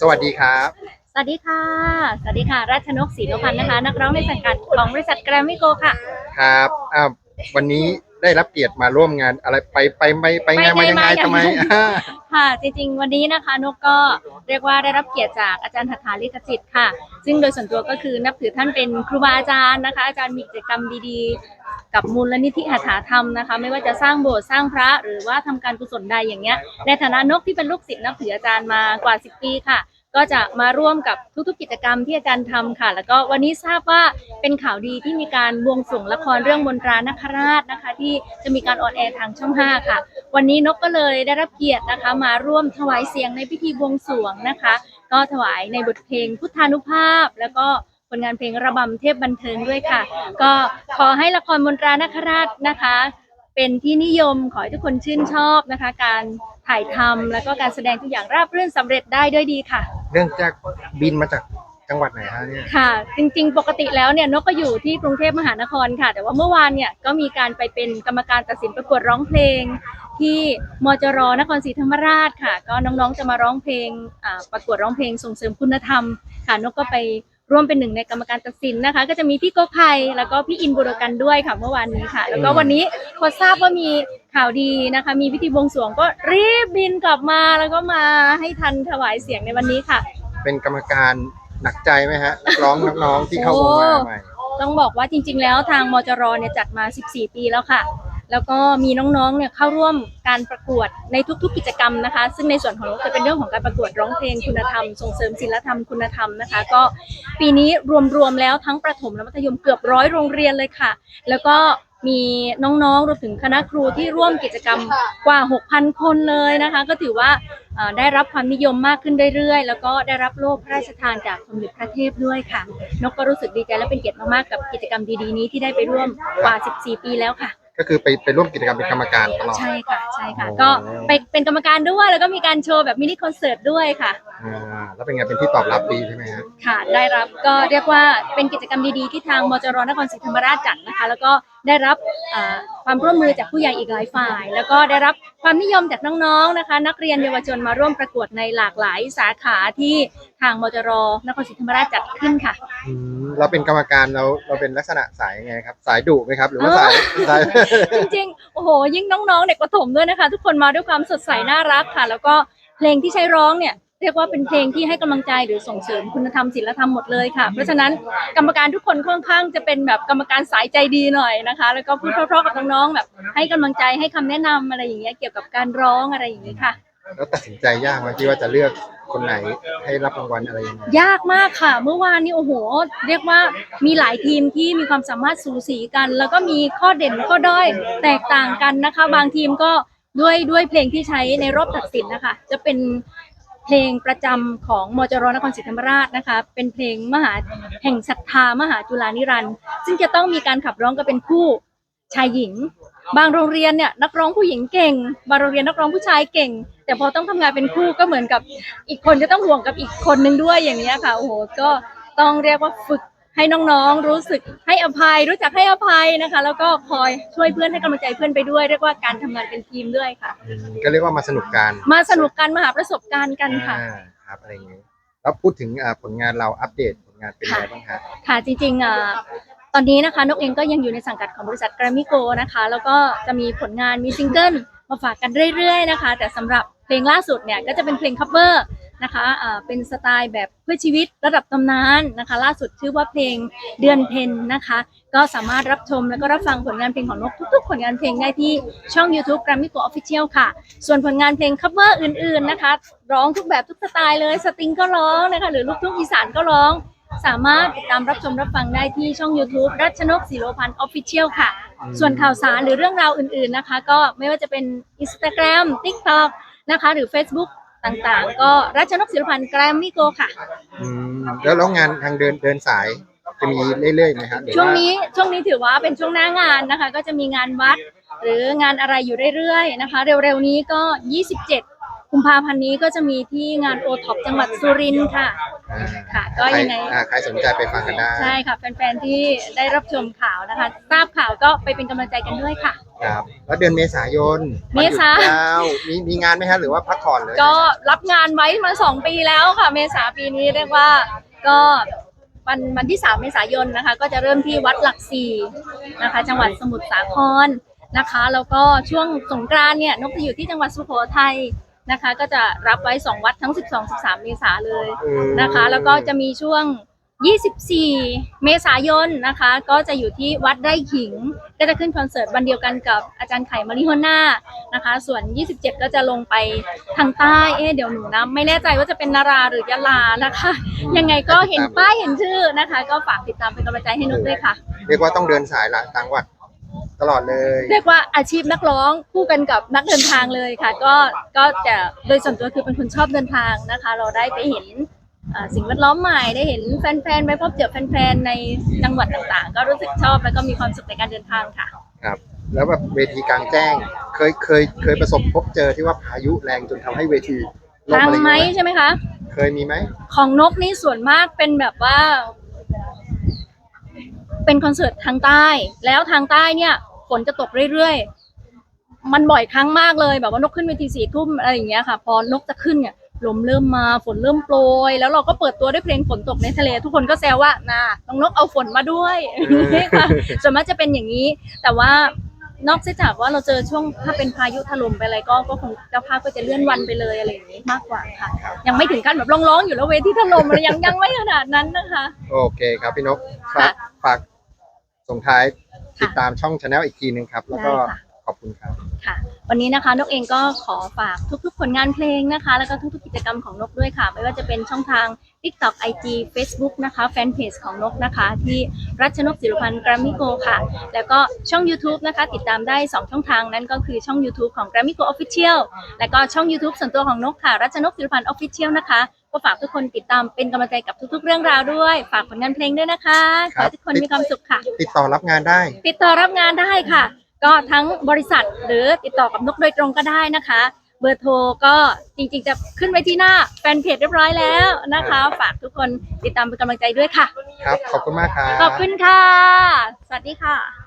สวัสดีครับ สวัสดีค่ะ สวัสดีค่ะ รัชนกศรีโลพันธ์นะคะ นักร้องในสังกัดของบริษัทแกรมมี่โกค่ะ ครับอ่าวันนี้ ได้รับเกียรติมาร่วมงานอะไรไปไปไปไปงานไปมาไงยังไงมายังไงทำไมอ่าค่ะจริงๆ วันนี้นะคะนกก็เรียกว่าได้รับเกียรติจากอาจารย์หัตถาลิขจิตค่ะ ซึ่งโดยส่วนตัวก็คือนับถือท่านเป็นครูบาอาจารย์นะคะ อาจารย์มีกิจกรรมดีๆ กับมูลนิธิหัตถาธรรมนะคะ ไม่ว่าจะสร้างโบสถ์สร้างพระหรือว่าทำการกุศลใดอย่างเงี้ยในฐานะนกที่เป็นลูกศิษย์นับถืออาจารย์มากว่า 10 ปีค่ะ ก็จะมาร่วมกับทุกๆกิจกรรมที่อาจารย์ทำค่ะ แล้วก็วันนี้ทราบว่าเป็นข่าวดีที่มีการบวงสรวงละครเรื่องมนตรานาคราชนะคะ ที่จะมีการออนแอร์ทางช่อง 5 ค่ะ วันนี้นกก็เลยได้รับเกียรตินะคะ มาร่วมถวายเสียงในพิธีบวงสรวงนะคะ ก็ถวายในบทเพลงพุทธานุภาพ แล้วก็ผลงานเพลงระบำเทพบันเทิงด้วยค่ะ ก็ขอให้ละครมนตรานาคราชนะคะ เป็นที่นิยมขอให้ทุกคนชื่นชอบนะคะ การถ่ายทำแล้วก็การแสดงทุกอย่างราบรื่นสำเร็จได้ด้วยดีค่ะเรื่องจากบินมาจากจังหวัดไหนฮะเนี่ย ค่ะ จริงๆ ปกติแล้วเนี่ยนกก็อยู่ที่กรุงเทพมหานครค่ะ แต่ว่าเมื่อวานเนี่ยก็มีการไปเป็นกรรมการตัดสินประกวดร้องเพลง ที่มจรนครศรีธรรมราชค่ะ ก็น้องๆจะมาร้องเพลงอ่าประกวดร้องเพลงส่งเสริมคุณธรรม ค่ะนกก็ไปร่วมเป็นหนึ่งในกรรมการตัดสินนะคะ ก็จะมีพี่โกไข่แล้วก็พี่อินบุรกันด้วยค่ะเมื่อวานนี้ค่ะ แล้วก็วันนี้พ อทราบว่ามีข่าวดีนะคะ มีพิธีบวงสรวงก็รีบบินกลับมาแล้วก็มาให้ทันถวายเสียงในวันนี้ค่ะ เป็นกรรมการหนักใจไหมฮะนักร้องน้องๆที่เข้าวงมาใหม่ ต้องบอกว่าจริง ๆ แล้วทางมจรเนี่ยจัดมา 14 ปีแล้วค่ะ แล้วก็มีน้องๆเนี่ยเข้าร่วมการประกวดในทุกๆกิจกรรมนะคะ ซึ่งในส่วนของเราจะเป็นเรื่องของการประกวดร้องเพลงคุณธรรม ส่งเสริมศิลธรรมคุณธรรมนะคะ ก็ปีนี้รวมๆแล้วทั้งประถมและมัธยมเกือบร้อยโรงเรียนเลยค่ะ แล้วก็ มีน้องๆรวมถึงคณะครูที่ร่วมกิจกรรมกว่า 6,000 คนเลยนะคะ ก็ถือว่าเอ่อได้รับความนิยมมากขึ้นเรื่อยๆ แล้วก็ได้รับโล่พระราชทานจากสมเด็จพระเทพด้วยค่ะ นกก็รู้สึกดีใจและเป็นเกียรติมากๆกับกิจกรรมดีๆนี้ที่ได้ไปร่วมกว่า 14 ปีแล้วค่ะ ก็คือไปไปร่วมกิจกรรมเป็นกรรมการตลอด ใช่ค่ะใช่ค่ะโอ้ก็ไปเป็นกรรมการด้วยแล้วก็มีการโชว์แบบมินิคอนเสิร์ตด้วยค่ะ อ่า แล้วเป็นไงเป็นที่ตอบรับดีใช่ไหมฮะค่ะได้รับก็เรียกว่าเป็นกิจกรรมดีๆที่ทางมจรนครศรีธรรมราชจัดนะคะ แล้วก็ได้รับอ่าความร่วมมือจากผู้ใหญ่อีกหลายฝ่าย แล้วก็ได้รับความนิยมจากน้องๆนะคะ นักเรียนเยาวชนมาร่วมประกวดในหลากหลายสาขาที่ทางมจรนครศรีธรรมราชจัดขึ้นค่ะอืมเราเป็นกรรมการเราเราเป็นลักษณะสายยังไงครับ สายดุไหมครับ หรือว่าสายสายจริงๆโอ้โหยิ่งน้องๆเด็กประถมด้วยนะคะ ทุกคนมาด้วยความสดใสน่ารักค่ะ แล้วก็เพลงที่ใช้ร้องเนี่ย เรียกว่าเป็นเพลงที่ให้กำลังใจหรือส่งเสริมคุณธรรมศีลธรรมหมดเลยค่ะ เพราะฉะนั้นกรรมการทุกคนค่อนข้างจะเป็นแบบกรรมการสายใจดีหน่อยนะคะ แล้วก็พูดเพราะๆกับน้องๆแบบให้กำลังใจให้คำแนะนำอะไรอย่างเงี้ยเกี่ยวกับการร้องอะไรอย่างนี้ค่ะ แล้วตัดสินใจยากไหมที่ว่าจะเลือกคนไหนให้รับรางวัลอะไรยังไงยากมากค่ะ เมื่อวานนี้โอ้โห เรียกว่ามีหลายทีมที่มีความสามารถสูสีกัน แล้วก็มีข้อเด่นข้อด้อยแตกต่างกันนะคะ บางทีมก็ด้วยด้วยเพลงที่ใช้ในรอบตัดสินนะคะ จะเป็น เพลงประจำของมจรนครศรีธรรมราชนะคะ เป็นเพลงมหาแห่งศรัทธามหาจุฬานิรันดร์ซึ่งจะต้องมีการขับร้องกันเป็นคู่ชายหญิง บางโรงเรียนเนี่ยนักร้องผู้หญิงเก่ง บางโรงเรียนนักร้องผู้ชายเก่ง แต่พอต้องทำงานเป็นคู่ก็เหมือนกับอีกคนจะต้องห่วงกับอีกคนนึงด้วยอย่างนี้ค่ะโอ้โหก็ต้องเรียกว่าฝึก ให้น้องๆรู้สึกให้อภัย รู้จักให้อภัยนะคะ แล้วก็คอยช่วยเพื่อนให้กำลังใจเพื่อนไปด้วยเรียกว่าการทำงานเป็นทีมด้วยค่ะ อืมก็เรียกว่ามาสนุกกันมาสนุกกันมาหาประสบการณ์กันค่ะ อ่าครับอะไรอย่างนี้แล้วพูดถึงอ่าผลงานเราอัปเดตผลงานเป็นยังไงบ้างฮะค่ะจริงๆอ่าตอนนี้นะคะนกเองก็ยังอยู่ในสังกัดของบริษัท Grammy Go นะคะ แล้วก็จะมีผลงานมีซิงเกิลมาฝากกันเรื่อยๆนะคะ แต่สำหรับเพลงล่าสุดเนี่ยก็จะเป็นเพลง cover นะคะเป็นสไตล์แบบเพื่อชีวิตระดับตำนานนะคะ ล่าสุดชื่อว่าเพลงเดือนเพ็ญนะคะ ก็สามารถรับชมแล้วก็รับฟังผลงานเพลงของนกทุกๆ ผลงานเพลงได้ที่ช่อง YouTube Grammy Go Official ค่ะ ส่วนผลงานเพลง cover อื่นๆนะคะ ร้องทุกแบบทุกสไตล์เลยสตริงก็ร้องนะคะหรือลูกทุ่งอีสานก็ร้อง สามารถติดตามรับชมรับฟังได้ที่ช่อง YouTube รัชนกศิโรพันธ์ Official ค่ะ ส่วนข่าวสารหรือเรื่องราวอื่นๆนะคะ ก็ไม่ว่าจะเป็น Instagram TikTok นะคะ หรือ Facebook ต่างๆ ก็รัชนกศิโรพันธ์แกรมมี่โกค่ะ อืมแล้วแล้วงานทางเดินเดินสายจะมีเรื่อยๆไหมครับหรือช่วงว่านี้ช่วงนี้ถือว่าเป็นช่วงหน้างานนะคะ ก็จะมีงานวัดหรืองานอะไรอยู่เรื่อยๆนะคะ เร็วๆนี้ก็ 27กุมภาพันธ์นี้ก็จะมีที่งานโอท็อปจังหวัดสุรินทร์ค่ะ อ่าค่ะก็ยังไงใครอ่าใครสนใจไปฟังกันได้ ใช่ค่ะแฟนๆที่ได้รับชมข่าวนะคะ ทราบข่าวก็ไปเป็นกำลังใจกันด้วยค่ะ ครับ แล้วเดือนเมษายนเมษา วันหยุดยาวมีมีงานไหมฮะหรือว่าพักผ่อนเลยก็รับงานไว้มาสองปีแล้วค่ะ เมษาปีนี้เรียกว่าก็วันวันที่ 3 เมษายนนะคะ ก็จะเริ่มที่วัดหลักสี่นะคะ จังหวัดสมุทรสาครนะคะ แล้วก็ช่วงสงกรานต์เนี่ยนกจะอยู่ที่จังหวัดสุโขทัยนะคะ ก็จะรับไว้ 2 วัดทั้ง 12 13 เมษาเลยอืมนะคะ แล้วก็จะมีช่วง 24 เมษายนนะคะ ก็จะอยู่ที่วัดไร่ขิง ก็จะขึ้นคอนเสิร์ตวันเดียวกันกับอาจารย์ไข่มาริโฮน่านะคะ ส่วน 27 ก็จะลงไปทางใต้ เอ๊ะเดี๋ยวหนูนะไม่แน่ใจว่าจะเป็นนาราหรือยะลานะคะ ยังไงก็เห็นป้ายเห็นชื่อนะคะ ก็ฝากติดตามเป็นกำลังใจให้นุกด้วยค่ะ เรียกว่าต้องเดินสายหลังต่างจังหวัดตลอดเลย เรียกว่าอาชีพนักร้องคู่กันกับนักเดินทางเลยค่ะ ก็ก็จะโดยส่วนตัวคือเป็นคนชอบเดินทางนะคะ เราได้ไปเห็นอ่า สิ่งแวดล้อมใหม่ได้เห็นแฟนๆไปพบเจอแฟนๆในจังหวัดต่างๆ ก็รู้สึกชอบแล้วก็มีความสุขในการเดินทางค่ะ ครับ แล้วแบบเวทีกลางแจ้ง เคยเคยเคยประสบพบเจอที่ว่าพายุแรงจนทำให้เวทีล่มทางอะไรอย่างไหมเงี้ยไหมใช่ไหมคะ เคยมีไหมของนกนี่ส่วนมากเป็นแบบว่า เป็นคอนเสิร์ตทางใต้ แล้วทางใต้เนี่ยฝนจะตกเรื่อยๆ มันบ่อยครั้งมากเลย แบบว่านกขึ้นเวทีสี่ทุ่มอะไรอย่างเงี้ยค่ะ พอนกจะขึ้นเนี่ย ลมเริ่มมาฝนเริ่มโปรย แล้วเราก็เปิดตัวด้วยเพลงฝนตกในทะเล ทุกคนก็แซวว่าน่ะน้องนกเอาฝนมาด้วยค่ะส่วนมากจะเป็นอย่างนี้ แต่ว่านอกจากว่าเราเจอช่วงถ้าเป็นพายุถล่มไปอะไรก็ก็คงเจ้าภาพก็จะเลื่อนวันไปเลยอะไรอย่างนี้มากกว่าค่ะ ยังไม่ถึงขั้นแบบร้องๆอยู่แล้วเวทีถล่มอะไรยังยังไม่ขนาดนั้นนะคะ โอเคครับพี่นกค่ะฝากฝากส่งท้ายติดตามช่องชาแนลอีกทีหนึ่งครับ แล้วก็ได้ค่ะ ขอบคุณครับค่ะ วันนี้นะคะนกเองก็ขอฝากทุกๆ ผลงานเพลงนะคะ แล้วก็ทุกๆ กิจกรรมของนกด้วยค่ะ ไม่ว่าจะเป็นช่องทาง TikTok IG Facebook นะคะแฟนเพจของนกนะคะ ที่รัชนกศิลพันธ์ Grammy Go ค่ะ แล้วก็ช่อง YouTube นะคะ ติดตามได้ 2 ช่องทางนั้นก็คือช่อง YouTube ของ Grammy Go Official และก็ช่อง YouTube ส่วนตัวของนกค่ะ รัชนกศิลพันธ์ Official นะคะก็ฝากทุกคนติดตามเป็นกำลังใจกับทุกๆ เรื่องราวด้วย ฝากผลงานเพลงด้วยนะคะขอให้ทุกคนมีความสุขค่ะ ติดต่อรับงานได้ ติดต่อรับงานได้ค่ะ ก็ทั้งบริษัทหรือติดต่อกับนกโดยตรงก็ได้นะคะ เบอร์โทรก็จริงๆ จะขึ้นไว้ที่หน้าแฟนเพจเรียบร้อยแล้วนะคะ ฝากทุกคนติดตามเป็นกำลังใจด้วยค่ะ ครับ ขอบคุณมากครับ ขอบคุณค่ะ สวัสดีค่ะ